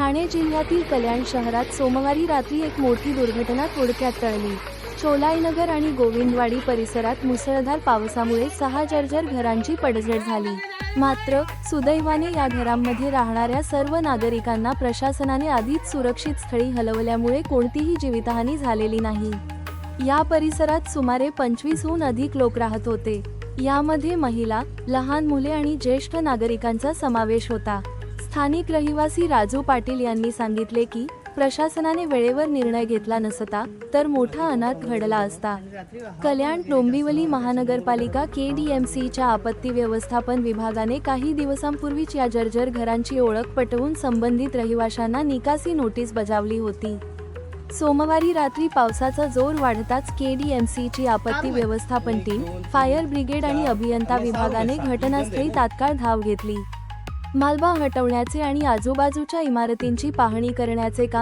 ठाणे जिल्ह्यातील कल्याण शहरात सोमवारी रात्री एक मोठी दुर्घटना थोडक्यात टळली. चोलाईनगर आणि गोविंदवाडी परिसरात मुसळधार पावसामुळे सहा जर्जर घरांची पडझड झाली. मात्र सुदैवाने या घरांमध्ये राहणाऱ्या सर्व नागरिकांना प्रशासनाने आधीच सुरक्षित स्थळी हलवल्यामुळे कोणतीही जीवितहानी झालेली नाही. या परिसरात सुमारे पंचवीसहून अधिक लोक राहत होते. यामध्ये महिला लहान मुले आणि ज्येष्ठ नागरिकांचा समावेश होता. स्थानिक रहिवासी राजू पाटील यांनी सांगितले की प्रशासनाने वेळेवर निर्णय घेतला नसता तर मोठा अनाथ घडला असता. कल्याण डोंबिवली महानगरपालिका के डी एम सीच्या आपत्ती व्यवस्थापन विभागाने काही दिवसांपूर्वीच या जर्जर घरांची ओळख पटवून संबंधित रहिवाशांना निकासी नोटीस बजावली होती. सोमवारी रात्री पावसाचा जोर वाढताच के डी एम सीची आपत्ती व्यवस्थापन टीम फायर ब्रिगेड आणि अभियंता विभागाने घटनास्थळी तात्काळ धाव घेतली. मालवा हटवण्याचे आणि आजूबाजूच्या इमारतींची पाहणी करण्याचे काम